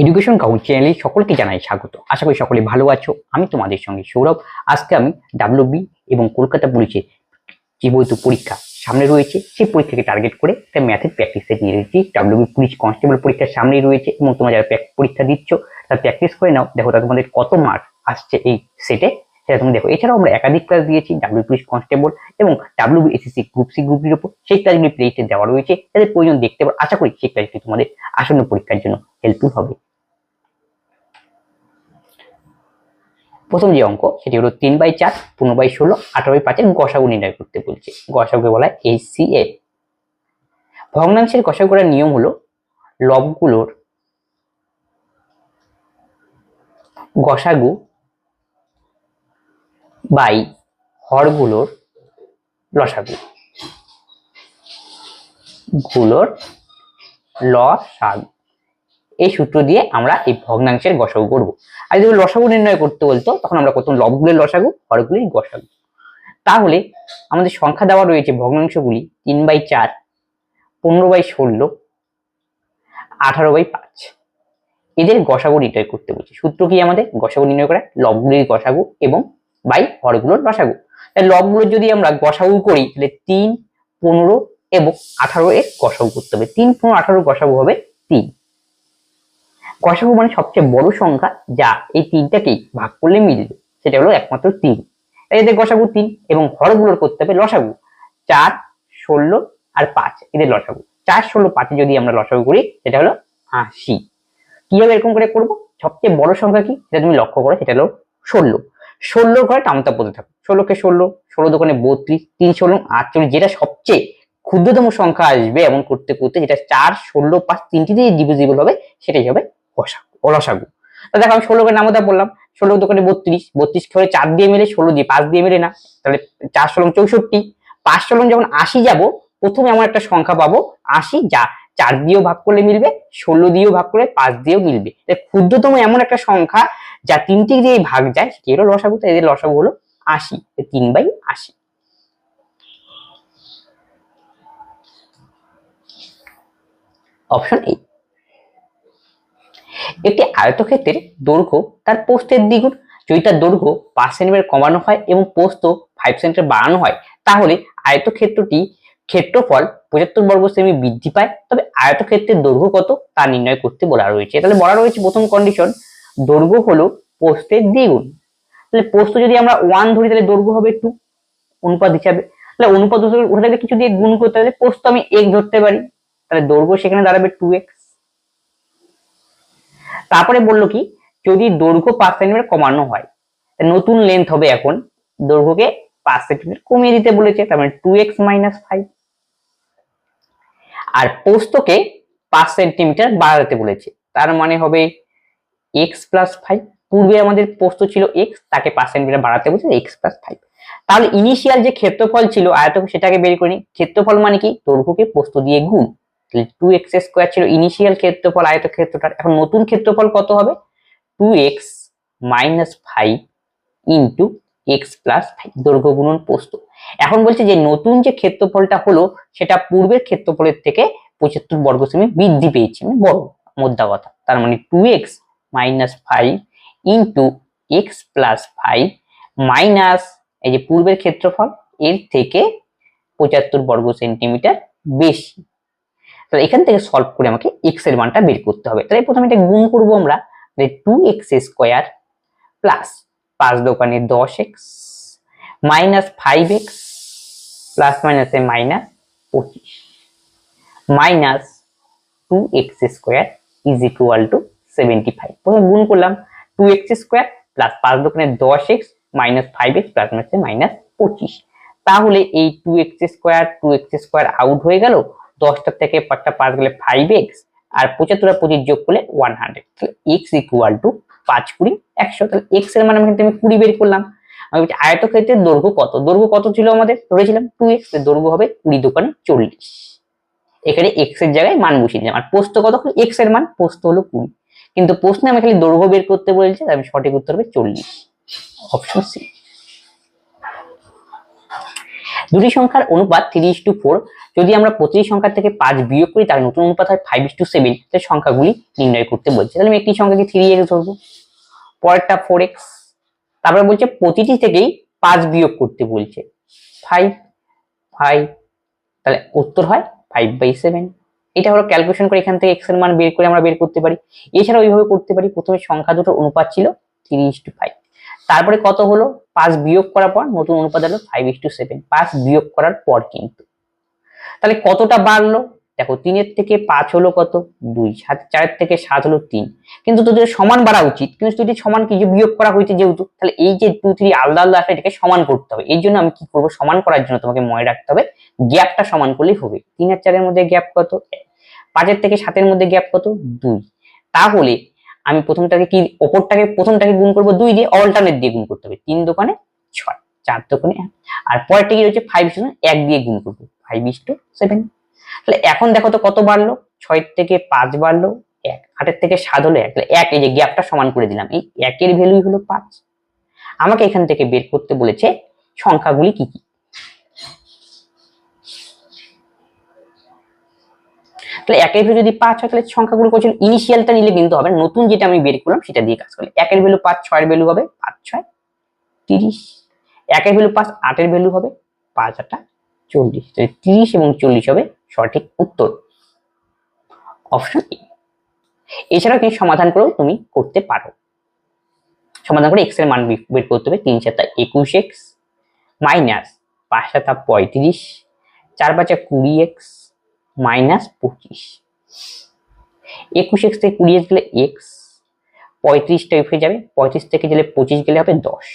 Education count চ্যানেলে সকলকে জানাই স্বাগত। আশা করি সকলে ভালো আছো। আমি তোমাদের সঙ্গে সৌরভ। আজকে আমি ডাব্লিউবি এবং কলকাতা পুলিশের যে বৈধ পরীক্ষা সামনে রয়েছে, সেই পরীক্ষাকে টার্গেট করে একটা ম্যাথের প্র্যাকটিস নিয়ে রয়েছি ডাব্লিউবি পুলিশ কনস্টেবল পরীক্ষার সামনেই রয়েছে এবং তোমরা যারা পরীক্ষা দিচ্ছ, তারা প্র্যাকটিস করে নাও। দেখো তোমাদের কত মার্ক আসছে এই সেটে সেটা তুমি দেখো। এছাড়াও আমরা একাধিক ক্লাস দিয়েছি ডাব্লিউ পুলিশ কনস্টেবল এবং ডাব্লিউ এসএসসি গ্রুপ সি গ্রুপের উপর। সেই ক্লাসগুলি প্লেলিস্টে দেওয়া রয়েছে। তাদের প্রয়োজন দেখতে পারো, আশা করি সেই ক্লাসটি তোমাদের আসন্ন পরীক্ষার জন্য হেল্পফুল হবে। প্রথম যে অঙ্ক, সেটি হলো তিন বাই চার, পনেরো বাই ষোলো, আঠারো বাই পাঁচের গসাগু নির্ণয় করতে বলছে। গসাগুকে বলা হয় এইচ সি এ ভগ্নাংশের গসাগু করার নিয়ম হলো লবগুলোর গসাগু বাই হরগুলোর লসাগু। গুলোর লসাগু। এই সূত্র দিয়ে আমরা এই ভগ্নাংশের গসাগু করব। আর যদি লসাগু নির্ণয় করতে বলতো, তখন আমরা করতাম লবগুলির লসাগু, হরগুলির গসাগু। তাহলে আমাদের সংখ্যা দেওয়া রয়েছে ভগ্নাংশগুলি তিন বাই চার, পনেরো বাই ষোলো, আঠারো বাই পাঁচ। এদের গসাগু নির্ণয় করতে বলছি। সূত্র কি আমাদের? গসাগু নির্ণয় করা লবগুলির গসাগু এবং বাই হরগুলোর লসাগু তাহলে লবগুলোর যদি আমরা গসাগু করি, তাহলে তিন, পনেরো এবং আঠারো এর গসাগু করতে হবে। তিন, পনেরো, আঠারো গসাগু হবে তিন। গসাগু মানে সবচেয়ে বড় সংখ্যা যা এই তিনটাকেই ভাগ করলে মিলবে। সেটা হলো একমাত্র তিন। এদের গসাগু তিন এবং হরগুলোর করতে হবে লসাগু চার, ষোলো আর পাঁচ এদের লসাগু চার, ষোলো, পাঁচে যদি আমরা লসাগু করি, সেটা হলো আশি। কীভাবে এরকম করে করব? সবচেয়ে বড় সংখ্যা কি? সেটা তুমি লক্ষ্য করো, সেটা হলো ষোলো। ষোলো ঘরে টামতা পদে থাকো। ষোলোকে ষোলো ষোলো দোকানে বত্রিশ, তিন ষোলো আটচল্লিশ যেটা সবচেয়ে ক্ষুদ্রতম সংখ্যা আসবে এমন করতে করতে যেটা চার, ষোলো, পাঁচ তিনটি দিয়ে ডিভিজিবল হবে, সেটাই হবে অলসাগু। তা দেখো আমি ষোলোকে নামতা বললাম। ষোলো দোকানে বত্রিশ বত্রিশ করে চার দিয়ে মিলে, ষোলো দিয়ে পাঁচ দিয়ে মিলে না। তাহলে চার ষোলো চৌষট্টি, পাঁচ ষোলো যখন আশি যাব, প্রথমে এমন একটা সংখ্যা পাবো, আশি, যা চার দিয়েও ভাগ করলে মিলবে, ষোলো দিয়েও ভাগ করলে পাঁচ দিয়েও মিলবে। ক্ষুদ্রতম এমন একটা সংখ্যা যা তিনটি দিয়ে ভাগ যায়, সেটি হলো লসাগু, তাই এদের লসাগু হলো আশি তিন বাই আশি। অপশন এই একটি আয়তক্ষেত্রের দৈর্ঘ্য তার পোস্তের দ্বিগুণ। যদি তার দৈর্ঘ্য পাঁচ সেন্টিমিটার কমানো হয় এবং পোস্ত ফাইভ সেন্টিমিটার বাড়ানো হয়, তাহলে আয়তক্ষেত্রটি ক্ষেত্রফল পঁচাত্তর বর্গ সেমি বৃদ্ধি পায়। তবে আয়তক্ষেত্রের দৈর্ঘ্য কত তা নির্ণয় করতে বলা রয়েছে। তাহলে বলা রয়েছে প্রথম কন্ডিশন দৈর্ঘ্য হলো পোস্তের দ্বিগুণ। তাহলে পোস্ত যদি আমরা ওয়ান ধরি, তাহলে দৈর্ঘ্য হবে টু অনুপাত হিসাবে। তাহলে অনুপাত থাকলে কিছু দিয়ে গুণ করতে হবে পোস্ত আমি এক ধরতে পারি। তাহলে দৈর্ঘ্য সেখানে দাঁড়াবে টু এক্স তারপরে বলল কি, যদি দৈর্ঘ্য পাঁচ সেন্টিমিটার কমানো হয় নতুন লেন্থ হবে এখন, দৈর্ঘ্যকে পাঁচ সেন্টিমিটার কমিয়ে দিতে বলেছে, তার মানে টু এক্স মাইনাস ফাইভ আর পোস্তকে পাঁচ সেন্টিমিটার বাড়াতে বলেছে, তার মানে হবে এক্স প্লাস ফাইভ পূর্বে আমাদের পোস্ত ছিল এক্স তাকে পাঁচ সেন্টিমিটার বাড়াতে বলছে এক্স প্লাস ফাইভ তাহলে ইনিশিয়াল যে ক্ষেত্রফল ছিল, আয়তক, সেটাকে বের করি। ক্ষেত্রফল মানে কি? দৈর্ঘ্যকে পোস্ত দিয়ে গুণ। টু এক্স স্কোয়ার ছিল ইনিশিয়াল ক্ষেত্রফল আয়ত ক্ষেত্রটার। এখন নতুন ক্ষেত্রফল কত হবে? Two x minus five into x plus five দৈর্ঘ্য গুণন পোস্ত এখন বলছে যে নতুন যে ক্ষেত্রফলটা হলো, সেটা পূর্বের ক্ষেত্রফলের থেকে পঁচাত্তর বর্গ সেমি বৃদ্ধি পেয়েছে মানে বড়, মোদ্দা কথা। তার মানে two x minus five into x plus five minus এই যে পূর্বের ক্ষেত্রফল, এর থেকে পঁচাত্তর বর্গ সেন্টিমিটার বেশি। তাহলে এখান থেকে সলভ করে আমাকে এক্সের মানটা বের করতে হবে। তাহলে প্রথমে এটা গুণ করব আমরা টু এক্স স্কোয়ার প্লাস পাঁচ দোকানে দশ x minus five x plus মাইনাসে মাইনাস পঁচিশ। Minus two x square is equal to seventy five প্রথমে গুণ করলাম টু এক্স স্কোয়ার প্লাস পাঁচ দোকানে দশ x minus five x plus মাইনাসে মাইনাস পঁচিশ। তাহলে এই two x square two x square out হয়ে গেল, দশটার থেকে পাঁচটা পাঁচ গেলে ফাইভ এক্স আর পঁচাত্তর আর পঁচিশ যোগ করলে ওয়ান হান্ড্রেড তাহলে এক্স ইকুয়াল টু পাঁচ কুড়ি একশো। তাহলে এক্সের মানে আমি কুড়ি বের করলাম। আমি বলছি আয়তক্ষেত্রের দৈর্ঘ্য কত? দৈর্ঘ্য কত ছিল আমাদের? ধরেছিলাম টু এক্স দৈর্ঘ্য হবে কুড়ি দোকানে চল্লিশ। এখানে এক্সের জায়গায় মান বসিয়ে দিলাম। আর পোস্ত কত? এক্সের মান পোস্ত হলো কুড়ি। কিন্তু প্রশ্নে আমি খালি দৈর্ঘ্য বের করতে বলেছে আমি সঠিক উত্তর হবে চল্লিশ। অপশন সি দুটি সংখ্যার অনুপাত থ্রি টু ফোর যদি আমরা প্রতিটি সংখ্যা থেকে পাঁচ বিয়োগ করি তার নতুন অনুপাত হয় ফাইভ টু সেভেন তাহলে সংখ্যাগুলি নির্ণয় করতে বলছে। তাহলে আমি একটি সংখ্যাকে থ্রি এক্স ধরবো। পরেরটা ফোর এক্স তারপরে বলছে প্রতিটি থেকেই পাঁচ বিয়োগ করতে বলছে। ফাইভ ফাইভ তাহলে উত্তর হয় ফাইভ বাই সেভেন এটা হলো ক্যালকুলেশন করে এখান থেকে এক্সের মান বের করে আমরা বের করতে পারি। এছাড়া ওইভাবে করতে পারি, প্রথমে সংখ্যা দুটোর অনুপাত ছিল থ্রি ইস টু ফাইভ। তারপরে কত হলো? পাঁচ বিয়োগ করার পর নতুন অনুপাত হলো ফাইভ ইস টু সেভেন পাঁচ বিয়োগ করার পর কিন্তু। তাহলে কতটা বাড়লো? দেখো, তিনের থেকে পাঁচ হলো কত? দুই। সাত চারের থেকে সাত হলো তিন। কিন্তু তোদের সমান বাড়া উচিত। কিন্তু যদি সমান কিছু বিয়োগ করা হয়েছে যেহেতু, তাহলে এই যে টু থ্রি আলাদা আলাদা আছে, এটাকে সমান করতে হবে। এই জন্য আমি কি করব? সমান করার জন্য তোমাকে মনে রাখতে হবে, গ্যাপটা সমান করলেই হবে। তিন আর চারের মধ্যে গ্যাপ কত? পাঁচের থেকে সাতের মধ্যে গ্যাপ কত? দুই। তাহলে আমি প্রথমটাকে কি, ওপরটাকে, প্রথমটাকে গুণ করব দুই দিয়ে অল্টারনেট দিয়ে গুণ করতে হবে। তিন দোকানে ছয়, চার দোকানে আর পরেরটা কি রয়েছে ফাইভ এক দিয়ে গুণ করব। ফাইভ ইস টু সেভেন তাহলে এখন দেখো তো কত বাড়লো? ছয় থেকে পাঁচ বাড়লো, এক, আটের থেকে সাত হলো এক, তাহলে এক, এই যে গ্যাপটা সমান করে দিলাম। এই একের ভ্যালুই হলো পাঁচ। আমাকে এখান থেকে বের করতে বলেছে সংখ্যাগুলি কি কি? তাহলে একের ভ্যালু যদি পাঁচ হয়, তাহলে সংখ্যাগুলো কোশ্চেন ইনিশিয়ালটা নিলে কিন্তু হবে নতুন যেটা আমি বের করলাম, সেটা দিয়ে কাজ করলে। একের ভ্যালু পাঁচ, ছয়ের ভ্যালু হবে পাঁচ, ছয়, তিরিশ। একের ভ্যালু পাঁচ, আটের ভ্যালু হবে পাঁচ আটা চল্লিশ। তাহলে তিরিশ এবং চল্লিশ হবে সঠিক উত্তর। অপশন এ এছাড়াও কিন্তু সমাধান করেও তুমি করতে পারো। সমাধান করে এক্সের মান বের করতে হবে তিন সাতা একুশ এক্স মাইনাস পাঁচ সাতা পঁয়ত্রিশ, চার পাঁচা কুড়ি এক্স মাইনাস পঁচিশ। একুশ এক্স থেকে কুড়ি এক্স গেলে এক্স পঁয়ত্রিশটা উঠে যাবে, পঁয়ত্রিশ থেকে গেলে পঁচিশ গেলে হবে দশ।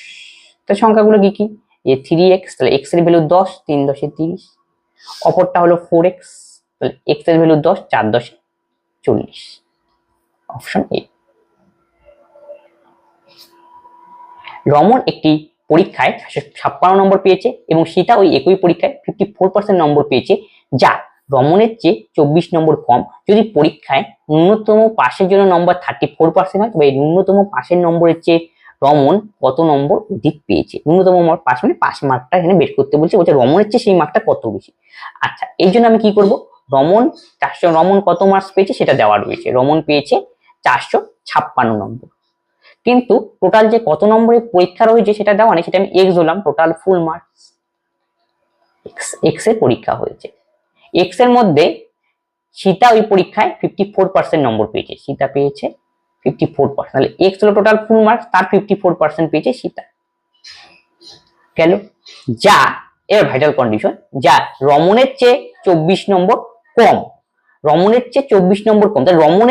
তাহলে সংখ্যাগুলো কি কি? যে থ্রি এক্স তাহলে এক্সের ভ্যালু দশ, তিন দশে তিরিশ অপরটা হলো ফোর এক্স তাহলে এক্সের ভ্যালু দশ, চার দশে চল্লিশ। অপশন এ রমন একটি পরীক্ষায় ছাপ্পান্ন নম্বর পেয়েছে এবং সেটা ওই একই পরীক্ষায় ফিফটি ফোর পার্সেন্ট নম্বর পেয়েছে, যা রমনের চেয়ে চব্বিশ নম্বর কম। যদি পরীক্ষায় ন্যূনতম পাশের জন্য নম্বর থার্টি ফোর পার্সেন্ট হয়, তবে ন্যূনতম পাশের নম্বরের চেয়ে রমন কত নম্বর অধিক পেয়েছে? ন্যূনতম নম্বর পাস মানে পাস মার্কটা এখানে বের করতে বলছে বলছে রমনের চেয়ে সেই মার্কটা কত বেশি? আচ্ছা এই জন্য আমি কি করব? রমন চারশো, রমন কত মার্কস পেয়েছে সেটা দেওয়া রয়েছে। রমন পেয়েছে চারশো ছাপ্পান্ন নম্বর। কিন্তু টোটাল যে কত নম্বরের পরীক্ষা রয়েছে সেটা দেওয়া নেই, সেটা আমি এক্স হলাম টোটাল ফুল মার্কস এক্স এক্সের পরীক্ষা হয়েছে। এক্সের মধ্যে সীতা ওই পরীক্ষায় ফিফটি ফোর পার্সেন্ট নম্বর পেয়েছে। সীতা পেয়েছে রমনের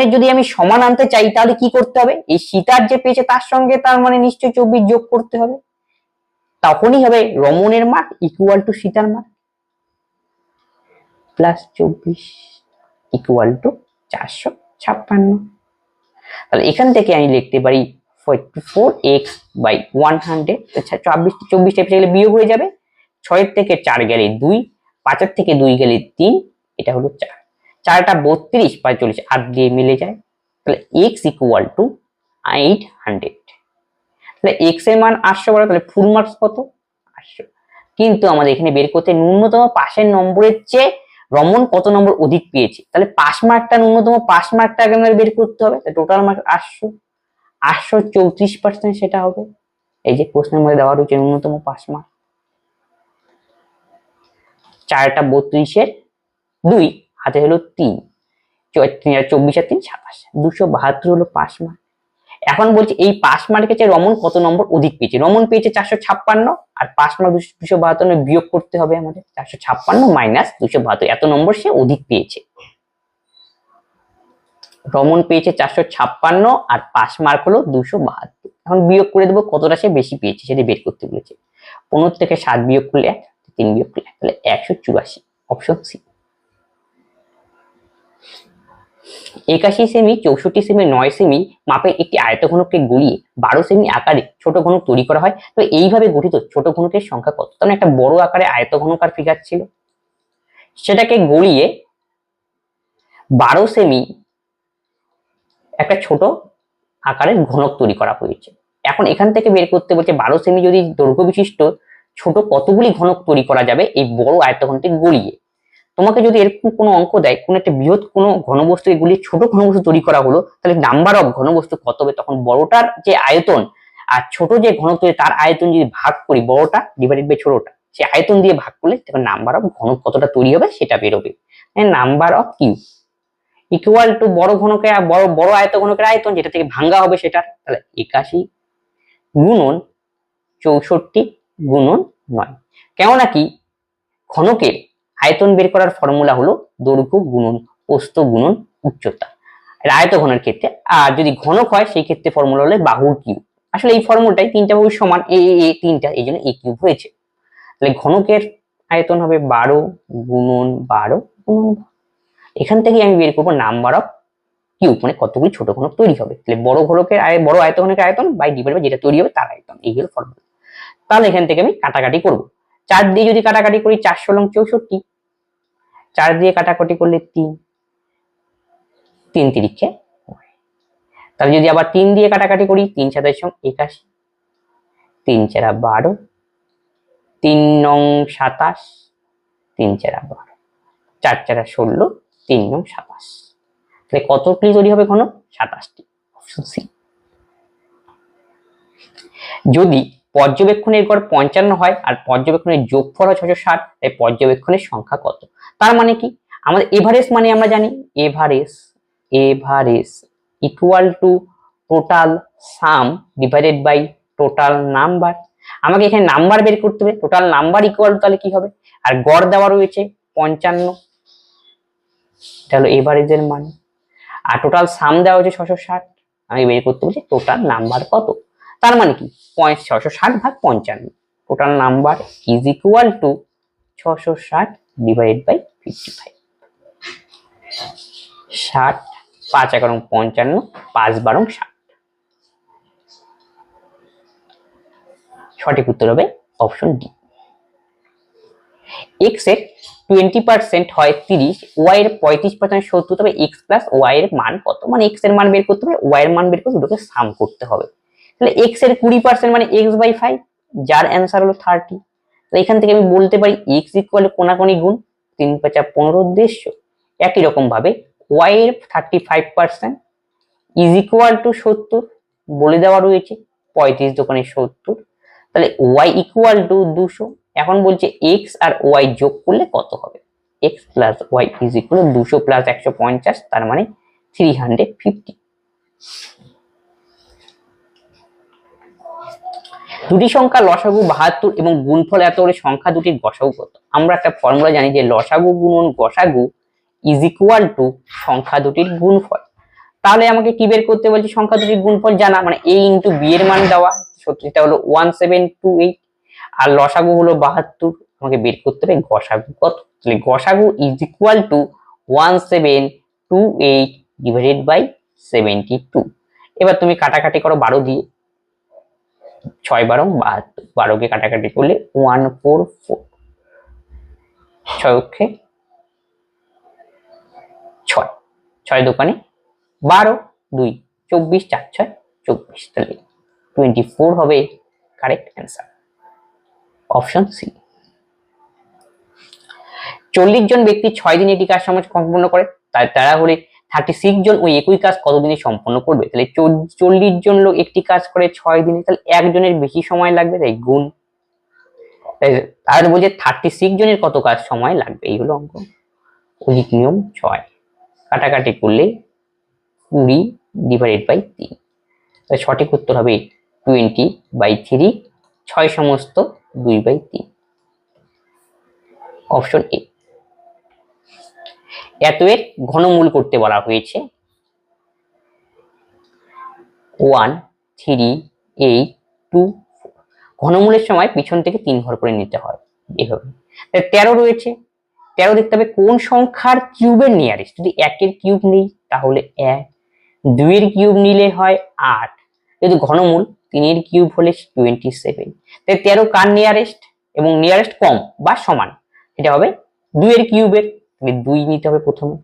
যদি আমি সমান আনতে চাই, তাহলে কি করতে হবে? এই সীতার যে পেয়েছে, তার সঙ্গে তার মানে নিশ্চয়ই চব্বিশ যোগ করতে হবে। তখনই হবে রমনের মার্ক ইকুয়াল টু সীতার মার্ক প্লাস চব্বিশ ইকুয়াল টু চারশো ছাপ্পান্ন। তাহলে এখান থেকে আমি লিখতে পারি forty four x by one hundred চব্বিশ চব্বিশ টাইপে গেলে বিয়োগ হয়ে যাবে। ছয়ের থেকে চার গেলে দুই, পাঁচের থেকে দুই গেলে তিন, এটা হলো চার। চারটা বত্রিশ চল্লিশ আট দিয়ে মিলে যায়। তাহলে x equal to eight hundred তাহলে এক্সের মান আটশো বড় তাহলে ফুল মার্কস কত? আটশো। কিন্তু আমাদের এখানে বের করতে ন্যূনতম পাশের নম্বরের চেয়ে রমন কত নম্বর অধিক পেয়েছে? তাহলে পাস মার্কটা ন্যূনতম পাস মার্কটা আগে বের করতে হবে। টোটাল মার্ক আটশো। আটশো চৌত্রিশ পার্সেন্ট সেটা হবে। এই যে প্রশ্নের মধ্যে দেওয়া রয়েছে ন্যূনতম পাস মার্ক। চারটা বত্রিশের দুই হাতে হলো তিন। তিন আর চব্বিশ আর তিন, সাতাশ। দুশো বাহাত্তর হলো পাস মার্ক। এখন বলছি এই পাস মার্কের চেয়ে রমন কত নম্বর অধিক পেয়েছে? রমন পেয়েছে চারশো ছাপ্পান্ন আর পাস মার্ক দুশো বাহাত্তর বিয়োগ করতে হবে আমাদের। চারশো ছাপ্পান্ন মাইনাস দুশো বাহাত্তর, এত নম্বর সে অধিক পেয়েছে। রমন পেয়েছে চারশো ছাপ্পান্ন আর পাস মার্ক হলো দুশো বাহাত্তর। এখন বিয়োগ করে দেবো কতটা সে বেশি পেয়েছে সেটা বের করতে বলেছে। পনেরো থেকে সাত বিয়োগ করলে এক, তিন বিয়োগ করলে এক, তাহলে একশো চুরাশি, অপশন সি। একাশি সেমি চৌষট্টি সেমি নয় সেমি মাপের একটি আয়ত ঘনককে গড়িয়ে বারো সেমি আকারে ছোট ঘনক তৈরি করা হয়। তো এইভাবে গঠিত ছোট ঘনকের সংখ্যা কত? তার মানে একটা বড় আকারে আয়তঘনকার ফিগার ছিল। সেটাকে গড়িয়ে বারো সেমি একটা ছোট আকারের ঘনক তৈরি করা হয়েছে। এখন এখান থেকে বের করতে বলছে বারো সেমি যদি দৈর্ঘ্য বিশিষ্ট ছোট কতগুলি ঘনক তৈরি করা যাবে এই বড় আয়তঘনটি গড়িয়ে? তোমাকে যদি এরকম কোনো অঙ্ক দেয়, কোনো একটা বৃহৎ কোনো ঘনবস্তু, এগুলি ছোট ঘনবস্তু তৈরি করা হলো, তাহলে নাম্বার অফ ঘনবস্তু কত হবে? তখন বড়টার যে আয়তন আর ছোট যে ঘনত্ব, তার আয়তন যদি ভাগ করি বড়টা ডিভাইডেড বাই ছোটটা সে আয়তন দিয়ে ভাগ করলে তখন নাম্বার অফ ঘনক কতটা তৈরি হবে সেটা বেরোবে। Number of cube equal to বড় ঘনকের আর বড় বড় আয়ত ঘনকের আয়তন যেটা থেকে ভাঙ্গা হবে সেটা তাহলে একাশি গুণন চৌষট্টি গুণন নয়। কেননা কি? ঘনকের আয়তন বের করার ফর্মুলা হলো দৈর্ঘ্য গুণন প্রস্থ গুণন উচ্চতা। আর আয়ত ঘনের ক্ষেত্রে আর যদি ঘনক হয় সেই ক্ষেত্রে ফর্মুলা হলো বাহুর কিউব আসলে এই ফর্মুলাটাই তিনটা বাহু সমান এ এ, তিনটা এই জন্য এ কিউব হয়েছে। তাহলে ঘনকের আয়তন হবে বারো গুণন বারো গুণন এখান থেকে আমি বের করব নাম্বার অফ কিউব মানে কতগুলি ছোট ঘনক তৈরি হবে। তাহলে বড় ঘনকের আয় বড় আয়তঘনকের আয়তন বাই ডিভাইড বাই যেটা তৈরি হবে তার আয়তন এই হলো ফর্মুলা তাহলে এখান থেকে আমি কাটাকাটি করব। চার দিয়ে যদি কাটাকাটি করি চারশো লং চৌষট্টি, চার দিয়ে কাটাকাটি করলে তিন। তিন তিরিখে তাহলে যদি আবার তিন দিয়ে কাটাকাটি করি, তিন সাতের সঙ্গে একাশি। তিন চারা বারো। তিন নং সাতাশ, তিন চারা বারো। চার চারা ষোলো, তিন নং সাতাশ। তাহলে কতটি তৈরি হবে ঘন সাতাশটি। Option C. যদি পর্যবেক্ষণের গড় পঞ্চান্ন হয় আর পর্যবেক্ষণের যোগফল হয় ছশো ষাট, তাই পর্যবেক্ষণের সংখ্যা কত? তার মানে কি? আমাদের এভারেজ মানে আমরা জানি average average equal to total sum divided by total number আমাকে এখানে নাম্বার বের করতে হবে টোটাল নাম্বার ইকুয়াল তাহলে কি হবে? আর গড় দেওয়া রয়েছে পঞ্চান্ন। এটা হলো এভারেজের মান। আর টোটাল সাম দেওয়া হচ্ছে ছশো ষাট, আমি বের করতে বলছি টোটাল নাম্বার কত? তার মানে কি? পয়েন্ট ছশো ষাট ভাগ পঞ্চান্ন। Total number is equal to ছশো ষাট ডিভাইড বাই ফিফটি ফাইভ ষাট, পাঁচ এগারো পঞ্চান্ন, পাঁচ বারো ষাট। সঠিক উত্তর হবে অপশন ডি এক্সের টোয়েন্টি পার্সেন্ট হয় তিরিশ ওয়াই এর পঁয়ত্রিশ পার্সেন্ট সত্তর, তবে এক্স প্লাস ওয়াই এর মান কত? মানে এক্সের মান বের করতে হবে ওয়াই এর মান বের করতে দুটোকে সাম করতে হবে। তাহলে এক্সের কুড়ি পার্সেন্ট মানে এক্স বাই ফাইভ যার অ্যান্সার হলো থার্টি এখান থেকে আমি বলতে পারি এক্স ইকুয়াল কোনাকোনি গুণ তিন পাঁচা পনেরো দেড়শো। একই রকম ভাবে ওয়াই এর thirty five percent is equal to সত্তর, বলে দেওয়া রয়েছে পঁয়ত্রিশ দোকানে সত্তর, তাহলে ওয়াই ইকুয়াল টু দুশো, এখন বলছে এক্স আর ওয়াই যোগ করলে কত হবে? X plus Y is equal দুশো প্লাস একশো পঞ্চাশ, তার মানে থ্রি হান্ড্রেড ফিফটি দুটি সংখ্যা লসাগু বাহাত্তর এবং গুণফল এত হলে সংখ্যা দুটির গসাগু কত? আমরা একটা ফর্মুলা জানি যে লসাগু গুণন গসাগু ইজ ইকুয়াল টু সংখ্যা দুটির গুণফল। তাহলে আমাকে কি বের করতে বলছে সংখ্যা দুটির গুণফল জানা? মানে এ ইন্টু বি এর মান দেওয়া, সত্যিটা হলো ওয়ান সেভেন টু এইট আর লসাগু হলো বাহাত্তর, আমাকে বের করতে হবে গসাগু কত? তাহলে গসাগু is equal to one seven two eight divided by seventy two এবার তুমি কাটাকাটি করো বারো দিয়ে। ছয় বারো বাহাত্তর বারোকে কাটাকাটি করলে ওয়ান ফোর ফোর ছয় ছয়। ছয় দোকানে বারো, দুই, চব্বিশ, চার, ছয়, চব্বিশ। তাহলে টোয়েন্টি ফোর হবে কারেক্ট অ্যান্সার অপশন সি চল্লিশ জন ব্যক্তি ছয় দিনে কাজ সমাজ সম্পন্ন করে, তাই তারা হলে থার্টি সিক্স জন ওই একই কাজ কতদিনে সম্পন্ন করবে? তাহলে চল- চল্লিশ জন লোক একটি কাজ করে ছয় দিনে, তাহলে একজনের বেশি সময় লাগবে? তাই গুণ। তাহলে বলছে থার্টি সিক্স জনের কত কাজ সময় লাগবে? এই হলো অঙ্ক। অধিক নিয়ম ছয়। কাটাকাটি করলে কুড়ি ডিভাইডেড বাই তিন। সঠিক উত্তর হবে টোয়েন্টি বাই থ্রি ছয় সমস্ত দুই বাই তিন। অপশন এ এত এর ঘনমূল করতে বলা হয়েছে। ওয়ান থ্রি এইট টু ঘনমূলের সময় পিছন থেকে তিন ঘর করে নিতে হয় এভাবে। তেরো রয়েছে। তেরো দেখতে হবে কোন সংখ্যার কিউবের নিয়ারেস্ট যদি একের কিউব নেই, তাহলে এক। দুইয়ের কিউব নিলে হয় আট। যদি ঘনমূল, তিনের কিউব হলে টোয়েন্টি সেভেন তাই তেরো কার নিয়ারেস্ট এবং নিয়ারেস্ট কম বা সমান। এটা হবে দুইয়ের কিউবের তাহলে দুই নিতে হবে প্রথমে।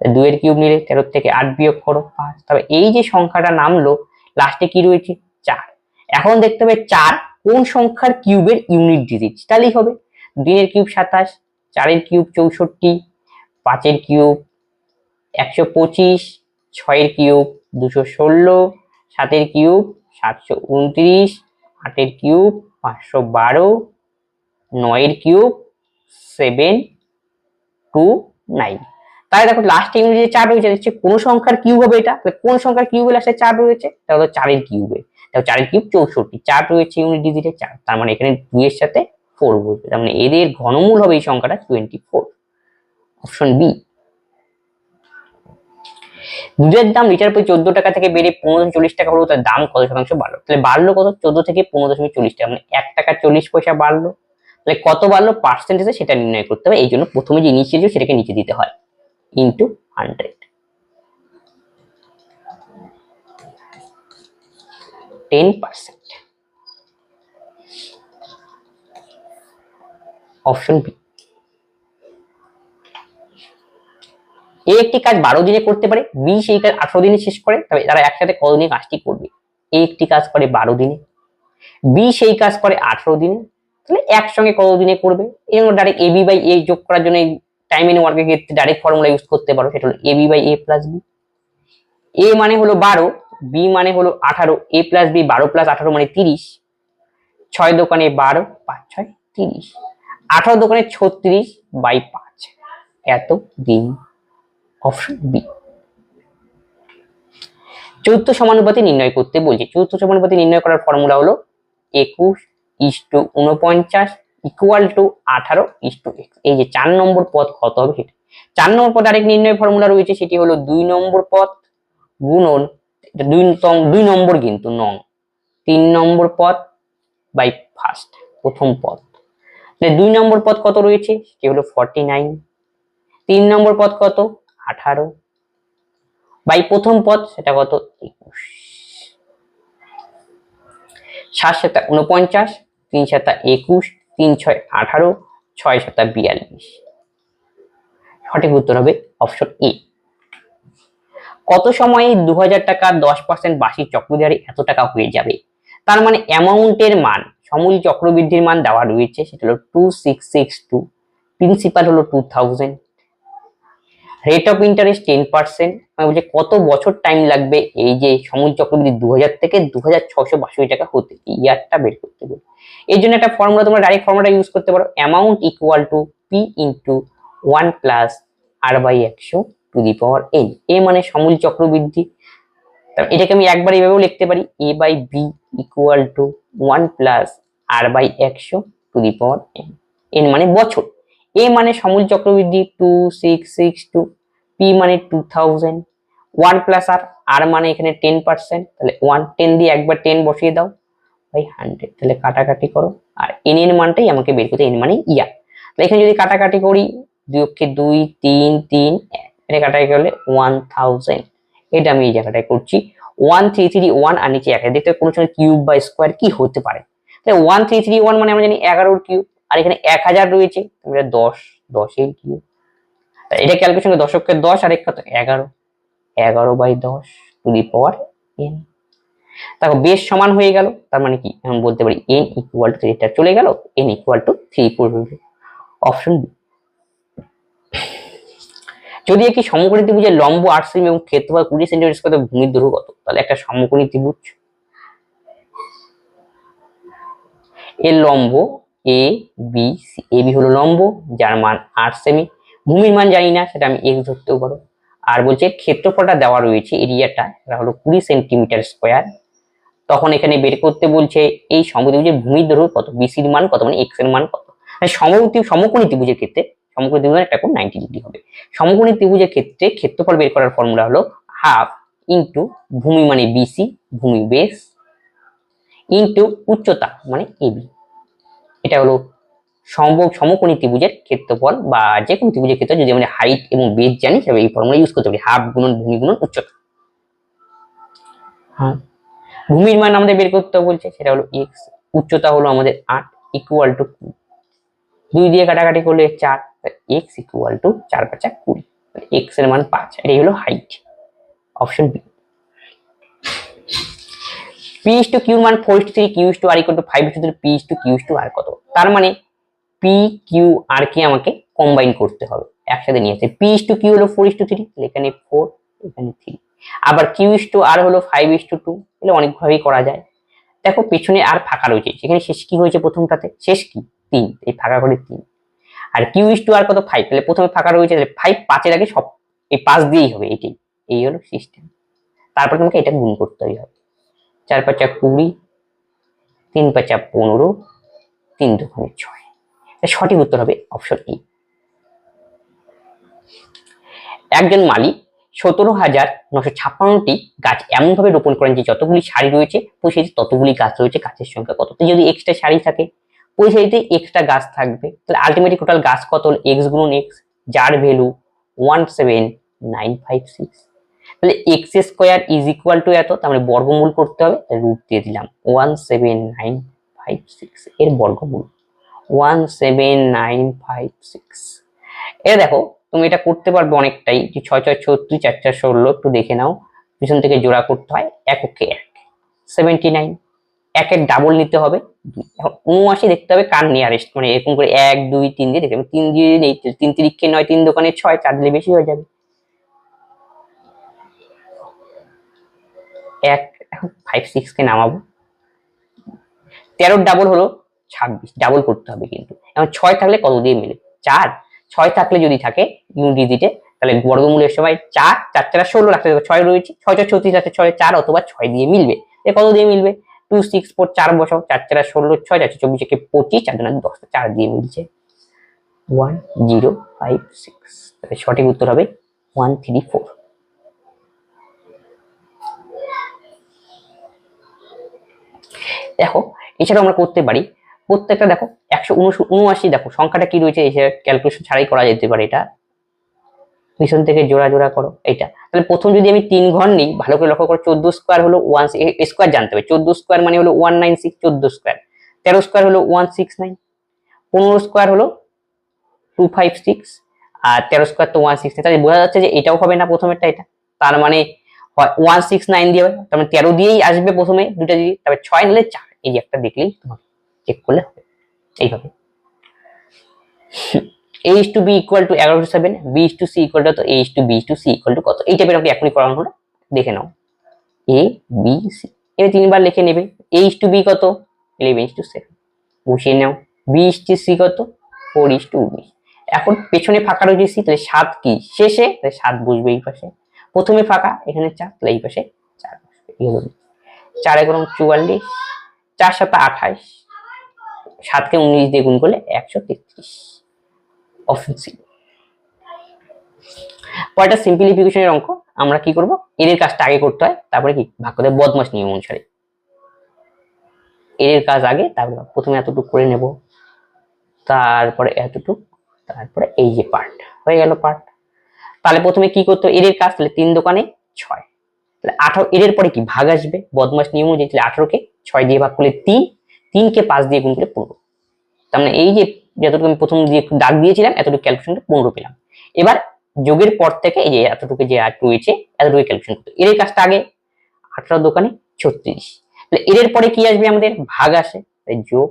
দুইয়ের কিউব নিলে তেরো থেকে আট বিয়োগ করো, পাঁচ। তবে এই যে সংখ্যাটা নামলো লাস্টে কি রয়েছে? চার। এখন দেখতে হবে চার কোন সংখ্যার কিউবের ইউনিট ডিজিট তাহলেই হবে। দুইয়ের কিউব সাতাশ, চারের কিউব চৌষট্টি, পাঁচের কিউব একশো পঁচিশ, ছয়ের কিউব দুশো ষোলো, সাতের কিউব সাতশো উনত্রিশ, আটের কিউব পাঁচশো বারো, নয়ের কিউব সেভেন টু নাইন তাহলে দেখো লাস্ট ইউনিট যে চার রয়েছে হচ্ছে কোন সংখ্যার কিউব হবে এটা? তাহলে কোন সংখ্যার কিউবে লাস্টে চার রয়েছে? তাহলে হলো চারের কিউবে দেখো চারের কিউব চৌষট্টি, চার রয়েছে ইউনিট ডিজিটে চার। তার মানে এখানে দুই এর সাথে ফোর বসবে। তার মানে এদের ঘনমূল হবে এই সংখ্যাটা টোয়েন্টি ফোর অপশন বি দুধের দাম লিটার প্রতি চোদ্দ টাকা থেকে বেড়ে পনেরো চল্লিশ টাকা হলো তার দাম কত শতাংশ বাড়লো? তাহলে বাড়লো কত? চোদ্দ থেকে পনেরো দশমিক চল্লিশ টাকা। মানে এক টাকা চল্লিশ পয়সা বাড়লো। তাহলে কত বাড়লো পার্সেন্টেজে সেটা নির্ণয় করতে হবে। এই জন্য প্রথমে যে যে সেটাকে নিচে দিতে হয়। Into hundred ten percent option B A একটি কাজ বারো দিনে করতে পারে বি সেই কাজ আঠারো দিনে শেষ করে, তবে তারা একসাথে কত দিনে কাজটি করবে? এ একটি কাজ করে বারো দিনে বি সেই কাজ করে আঠারো দিনে তাহলে একসঙ্গে কত দিনে করবে? এই জন্য ডাইরেক্ট এবি বাই এ যোগ করার জন্য টাইম এন ওয়ার্কের ক্ষেত্রে ডাইরেক্ট ফর্মুলা ইউজ করতে পারো, সেটা হলো AB by A plus B A মানে হলো বারো বি মানে হলো আঠারো এ প্লাস বি বারো প্লাস আঠারো মানে তিরিশ। ছয় দোকানে বারো, পাঁচ, ছয়, তিরিশ। আঠারো দোকানে ছত্রিশ বাই পাঁচ। এত দিন অপশন বি চতুর্থ সমানুপাতি নির্ণয় করতে বলছি। চতুর্থ সমানুপাতি নির্ণয় করার ফর্মুলা হলো একুশ ইস টু ইকুয়াল টু আঠারো ইস টু এক্স। এই যে চার নম্বর পদ কত হবে সেটা? চার নম্বর পদ আরেক নির্ণয় ফর্মুলা রয়েছে, সেটি হলো দুই নম্বর পদ গুণন দুই দুই নম্বর কিন্তু নং। তিন নম্বর পদ বাই ফার্স্ট প্রথম পদ। দুই নম্বর পদ কত রয়েছে? সেটি হলো ফর্টি নাইন তিন নম্বর পদ কত? আঠারো। বাই প্রথম পদ সেটা কত? একুশ। সাত সাতা উনপঞ্চাশ তিন সাতা একুশ, তিন ছয় আঠারো, ছয় সাতা বিয়াল্লিশ। সঠিক উত্তর হবে অপশন এ কত সময়ে দু হাজার টাকা দশ পার্সেন্ট বার্ষিক চক্রবৃদ্ধি এত টাকা হয়ে যাবে? তার মানে অ্যামাউন্টের মান, সমূল চক্রবৃদ্ধির মান দেওয়া রয়েছে, সেটা হলো two six six two principal হলো two thousand rate of interest ten percent মানে বলছে, কত বছর টাইম লাগবে এই যে সমূল চক্রবৃদ্ধি দু হাজার থেকে দু হাজার ছশো বাষট্টি টাকা হতে ইয়ারটা বের করতে হবে এর জন্য একটা ফর্মুলা তোমরা ডাইরেক্ট ফর্মুলা ইউজ করতে পারো। Amount equal to P into one plus R by একশো to the power N A মানে সমূল চক্রবৃদ্ধি এটাকে আমি একবার এইভাবেও লিখতে পারি। A by B equal to one plus R by একশো to the power N N মানে বছর। এ মানে সমূল চক্রবৃদ্ধি two six six two P মানে two thousand one plus R R মানে এখানে টেন পার্সেন্ট তাহলে ওয়ান টেন দিয়ে একবার টেন বসিয়ে দাও বাই হান্ড্রেড তাহলে কাটাকাটি করো, আর এন এর মানটাই আমাকে বের করতে এন মানে ইয়ার তাহলে এখানে যদি কাটাকাটি করি দুই অক্ষে দুই, তিন তিন এটা কাটাকাটি করলে ওয়ান থাউজেন্ড এটা আমি এই জায়গাটায় করছি ওয়ান থ্রি থ্রি ওয়ান আর নিচে এক দেখতে কোনো সময় কিউব বা স্কোয়ার কি হতে পারে, তাহলে ওয়ান থ্রি থ্রি ওয়ান মানে আমরা জানি এগারোর কিউব আর এখানে এক হাজার রয়েছে আমরা দশ দশের কিউব এটা ক্যালকুলেশন দশকের দশ, আর এক এগারো। এগারো বাই দশ, টু দি পাওয়ার এন দেখো, বেশ সমান হয়ে গেল, তার মানে কি? আমি বলতে পারি এন ইকুয়াল টু এটা চলে গেল এন ইকুয়াল টু থ্রি পড়বে অপশন বি যদি একটি সমকোণী ত্রিভুজের লম্ব আট সেমি এবং ক্ষেত্রফল কুড়ি সেন্টিমিটার স্কোয়ার ভূমির দৈর্ঘ্য কত? তাহলে একটা সমকোণী ত্রিভুজ। এর লম্ব A B C A B হলো লম্ব, যার মান আট সেমি ভূমির মান জানি না, সেটা আমি এক্স ধরতেও পারো। আর বলছে ক্ষেত্রফলটা দেওয়া রয়েছে এরিয়াটা এটা হলো কুড়ি সেন্টিমিটার স্কোয়ার তখন এখানে বের করতে বলছে এই সমদ্বিভুজের ভূমির দৈর্ঘ্য কত বিসির মান কত মানে এক্সের মান কত। মানে সমদ্বি সমকোণী ত্রিভুজের ক্ষেত্রে, সমকোণী ত্রিভুজের একটা কোণ নাইনটি ডিগ্রি হবে। সমকোণী ত্রিভুজের ক্ষেত্রে ক্ষেত্রফল বের করার ফর্মুলা হলো হাফ ইন্টু ভূমি মানে বিসি ভূমি বেস ইন্টু উচ্চতা মানে এবি এটা হলো সম্ভব সমকোণী ত্রিভুজের ক্ষেত্রফল বা যে কোনো ত্রিভুজের ক্ষেত্রে যদি আমরা হাইট এবং বেদ জানি তবে এই ফর্মুলা ইউজ করতে পারি। হাফ গুণন ভূমি গুণন উচ্চতা। হ্যাঁ। ভূমির মান আমাদের বের করতে বলছে সেটা হলো এক্স উচ্চতা হলো আমাদের আট ইকুয়াল টু দুই দিয়ে কাটাকাটি করলে চার এক্স ইকুয়াল টু চার পাঁচা কুড়ি। এক্সের মান পাঁচ এটাই হলো height option B P is to Q মান four three Q to R equal to five is to three P to Q to R কত তার মানে পি কিউ আর কে আমাকে কম্বাইন করতে হবে একসাথে নিয়ে আসে পি টু কিউ হলো ফোর ইস টু থ্রি এখানে ফোর এখানে থ্রি আবার কিউ ইস টু আর হলো ফাইভ ইস টু টু এগুলো অনেকভাবেই করা যায় দেখো পেছনে আর ফাঁকা রয়েছে সেখানে শেষ কি হয়েছে প্রথমটাতে শেষ কি তিন এই ফাঁকা করে তিন আর কিউ ইস টু আর কত ফাইভ তাহলে প্রথমে ফাঁকা রয়েছে তাহলে ফাইভ পাঁচের আগে সব এই পাঁচ দিয়েই হবে এইটাই এই হলো সিস্টেম তারপর তোমাকে এটা গুণ করতে হবে চার পাঁচা কুড়ি, তিন পাঁচা পনেরো, তিন দোকানে ছয়। সঠিক উত্তর হবে অপশন ই একজন মালিক সতেরো হাজার নশো ছাপ্পান্নটি গাছ এমনভাবে রোপণ করেন যে যতগুলি সারি রয়েছে পরিসারিতে ততগুলি গাছ রয়েছে, গাছের সংখ্যা কত? যদি এক্সট্রা সারি থাকে পরিসারিতে এক্সট্রা গাছ থাকবে। তাহলে আলটিমেটলি টোটাল গাছ কত এক্স গুণন এক্স যার value one seven nine five six তাহলে x square is equal to এত, তার মানে বর্গমূল করতে হবে রুট দিয়ে দিলাম one seven nine five six এর বর্গমূল। One seven nine five six এ দেখো, তুমি এটা করতে পারবে অনেকটাই, যে ছয় ছয়, ছত্রিশ, চার চার, ষোলো, একটু দেখে নাও, পিছন থেকে জোড়া করতে হয় এককে এক। সেভেন্টি নাইন একের ডাবল নিতে হবে। এখন উনআশি দেখতে হবে কার নিয়ারেস্ট মানে এরকম করে এক, দুই, তিন দিয়ে দেখতে হবে তিন দিয়ে তিন তিরিখে নয়, তিন দোকানে ছয়, চার দিলে বেশি হয়ে যাবে। এক, এখন ফাইভ সিক্স কে নামাবো। তেরোর ডাবল হলো ছাব্বিশ ডাবল করতে হবে কিন্তু। এখন ছয় থাকলে কত দিয়ে মিলে? চার। ছয় থাকলে যদি থাকে ইউনিটিতে তাহলে বর্গমূলের সময় চার চার চার ষোলো, রাখতে ছয় রয়েছে। ছয় ছয় ছত্রিশ রাখতে ছয় চার অথবা ছয় দিয়ে মিলবে। এ কত দিয়ে মিলবে? টু সিক্স ফোর চার বসাও, চার চার ষোলো, ছয় চারশো চব্বিশ, একে পঁচিশ, চার জন্য দশ, চার দিয়ে মিলছে। ওয়ান জিরো ফাইভ সিক্স তাহলে সঠিক উত্তর হবে ওয়ান থ্রি ফোর দেখো, এছাড়াও আমরা করতে পারি। প্রত্যেকটা দেখো, একশো উনআশি দেখো, সংখ্যাটা কি রয়েছে, এসে ক্যালকুলেশন ছাড়াই করা যেতে পারে এটা। পিছন থেকে জোড়া জোড়া করো এটা তাহলে প্রথম যদি আমি তিন ঘর নিই, ভালো করে লক্ষ্য করো, চোদ্দ স্কোয়ার হলো ওয়ান স্কোয়ার জানতে হবে। চোদ্দ স্কোয়ার মানে হলো ওয়ান নাইন সিক্স চোদ্দ স্কোয়ার তেরো স্কোয়ার হলো ওয়ান সিক্স নাইন পনেরো স্কোয়ার হলো টু ফাইভ সিক্স আর তেরো স্কোয়ার তো ওয়ান সিক্স নাইন তাহলে বোঝা যাচ্ছে যে এটাও হবে না প্রথমেরটা এটা। তার মানে ওয়ান সিক্স নাইন দিয়ে হবে। তার মানে তেরো দিয়েই আসবে প্রথমে দুটা যদি তারপরে ছয় নিলে চার। এই একটা দেখলেই তোমাকে চেক করলে হবে। এইভাবে। Is to b equal to এগারো two seven B equal to a is to b is to c equal to কত? এই টাইপের আপনি এখনই করানো হলো দেখে নাও। A, b, c এবার তিনবার লিখে নেবে। Is to b কত? ইলেভেন to সেভেন বসিয়ে নাও। B is to c কত? ফোর is to b এখন পেছনে ফাঁকা রয়েছে c, তাহলে সাত কি? শেষে? তাহলে সাত বসবে এই পাশে। প্রথমে ফাঁকা, এখানে চার, তাহলে এই পাশে চার বসবে। চার এগারো, চুয়াল্লিশ। চার সাথে আঠাশ, সাতকে উনিশ দিয়ে গুণ করলে একশো তেত্রিশ। অপশন সি পরেরটা সিম্পলিফিকেশনের অঙ্ক, আমরা কি করব? এর কাজটা আগে করতে হয়, তারপরে কি? ভাগ করতে বদমাস নিয়ম অনুসারে। এর কাজ আগে, তারপরে প্রথমে এতটুকু করে নেব, তারপরে এতটুকু, তারপরে এই যে পার্ট হয়ে গেল পার্ট তাহলে প্রথমে কি করতে এর কাজ, তাহলে তিন দোকানে ছয়। তাহলে আঠারো এর পরে কি? ভাগ আসবে, বদমাস নিয়ম অনুযায়ী, তাহলে আঠারোকে ছয় দিয়ে ভাগ করলে তিন, তিনকে পাঁচ দিয়ে গুণ করলে পনেরো। তার মানে এই যে যতটুকু আমি প্রথম দিয়ে দাগ দিয়েছিলাম, এতটুকু ক্যালকুলেশনটা পনেরো পেলাম। এবার যোগের পর থেকে এই যে এতটুকু যে আর রয়েছে এতটুকু ক্যালকুলেশন করতে এর কাজটা আগে আঠারো দোকানে ছত্রিশ। তাহলে এর পরে কি আসবে আমাদের? ভাগ আসে যোগ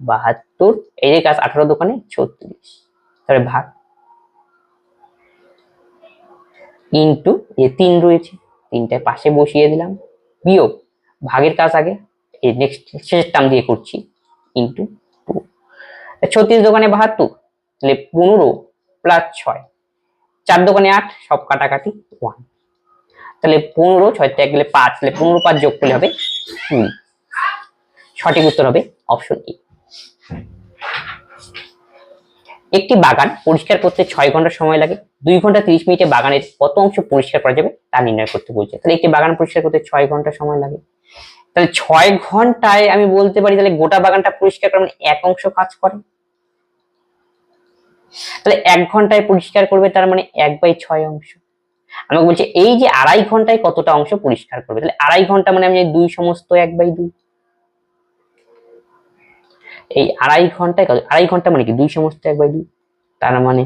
বাহাত্তর যে কাজ আঠারো দোকানে ছত্রিশ। তাহলে ভাগ ইন্টু যে তিন রয়েছে, তিনটায় পাশে বসিয়ে দিলাম। বিয়োগ, ভাগের কাজ আগে এই নেক্সট শেষের টার্ম দিয়ে করছি ইন্টু টু ছত্রিশ দোকানে বাহাত্তর, তাহলে পনেরো প্লাস ছয়। চার দোকানে আট, সব কাটাকাটি ওয়ান তাহলে পনেরো, ছয় থেকে গেলে পাঁচ, তাহলে পনেরো পাঁচ যোগ করলে হবে দুই সঠিক উত্তর হবে অপশন এ একটি বাগান পরিষ্কার করতে ছয় ঘণ্টা সময় লাগে। দুই ঘণ্টা তিরিশ মিনিটে বাগানের কত অংশ পরিষ্কার করা যাবে তা নির্ণয় করতে বলছে। তাহলে একটি বাগান পরিষ্কার করতে ছয় ঘণ্টা সময় লাগে। তাহলে ছয় ঘন্টায় আমি বলতে পারি তাহলে গোটা বাগানটা পরিষ্কার করা মানে এক অংশ কাজ করে? তাহলে এক ঘন্টায় পরিষ্কার করবে তার মানে এক বাই ছয় অংশ। আমাকে বলছে, এই যে আড়াই ঘন্টায় কতটা অংশ পরিষ্কার করবে? তাহলে আড়াই ঘণ্টা মানে আমি দুই সমস্ত এক বাই দুই। এই আড়াই ঘন্টায় আড়াই ঘণ্টা মানে কি? দুই সমস্ত এক বাই দুই। তার মানে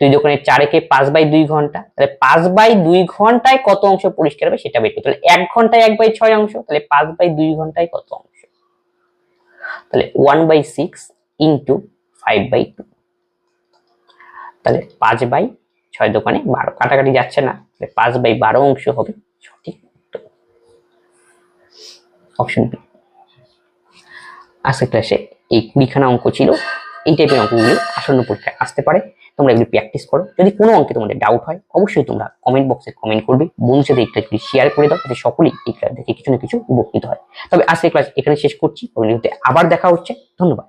দুই দোকানে চারেকে পাঁচ বাই দুই ঘণ্টা, তাহলে পাঁচ বাই দুই ঘন্টায় কত অংশ পরিষ্কার হবে সেটা বের। তাহলে এক ঘন্টায় এক বাই ছয় অংশ, তাহলে পাঁচ বাই দুই ঘন্টায় কত অংশ? তাহলে one by six into five by two তাহলে পাঁচ বাই ছয় দোকানে বারো, কাটাকাটি যাচ্ছে না। তাহলে পাঁচ বাই বারো অংশ হবে সঠিক অপশন বি আজকের ক্লাসে এই কুড়িখানা অঙ্ক ছিল। এই টাইপের অঙ্কগুলো আসন্ন পরীক্ষায় আসতে পারে। তোমরা এগুলি প্র্যাকটিস করো। যদি কোনো অঙ্কে তোমাদের ডাউট হয়, অবশ্যই তোমরা কমেন্ট বক্সে কমেন্ট করবে। বন্ধুর সাথে এই ক্লাসগুলি শেয়ার করে দাও, যাতে সকলেই এই ক্লাস দেখে কিছু না কিছু উপকৃত হয়। তবে আজকে ক্লাস এখানে শেষ করছি। আবার দেখা হচ্ছে। ধন্যবাদ।